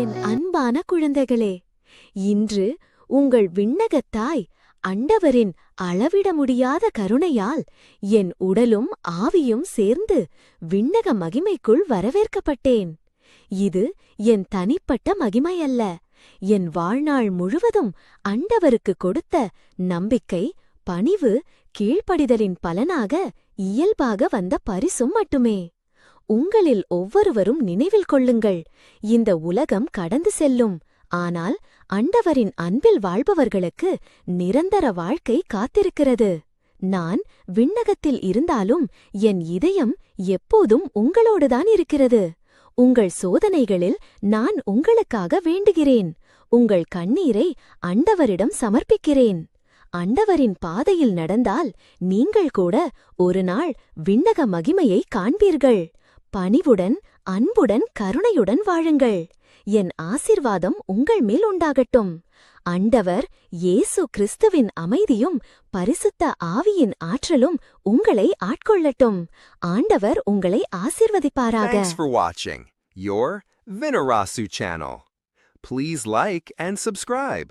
என் அன்பான குழந்தைகளே இன்று உங்கள் விண்ணகத்தாய் அண்டவரின் அளவிட முடியாத கருணையால் என் உடலும் ஆவியும் சேர்ந்து விண்ணக மகிமைக்குள் வரவேற்கப்பட்டேன். இது என் தனிப்பட்ட மகிமையல்ல. என் வாழ்நாள் முழுவதும் அண்டவருக்கு கொடுத்த நம்பிக்கை பணிவு கீழ்ப்படிதலின் பலனாக இயல்பாக வந்த பரிசும் மட்டுமே. உங்களில் ஒவ்வொருவரும் நினைவில் கொள்ளுங்கள். இந்த உலகம் கடந்து செல்லும். ஆனால் அண்டவரின் அன்பில் வாழ்பவர்களுக்கு நிரந்தர வாழ்க்கை காத்திருக்கிறது. நான் விண்ணகத்தில் இருந்தாலும் என் இதயம் எப்போதும் உங்களோடுதான் இருக்கிறது. உங்கள் சோதனைகளில் நான் உங்களுக்காக வேண்டுகிறேன். உங்கள் கண்ணீரை அண்டவரிடம் சமர்ப்பிக்கிறேன். அண்டவரின் பாதையில் நடந்தால் நீங்கள் கூட ஒரு நாள் விண்ணக மகிமையை காண்பீர்கள். பணிவுடன் அன்புடன் கருணையுடன் வாழுங்கள் என் ஆசிர்வாதம் உங்கள் மேல் உண்டாகட்டும் அண்டவர் இயேசு கிறிஸ்துவின் அமைதியும் பரிசுத்த ஆவியின் ஆற்றலும் உங்களை ஆட்கொள்ளட்டும் ஆண்டவர் உங்களை ஆசிர்வதிப்பாராக Thanks for watching your Vinarasu channel. Please like and subscribe.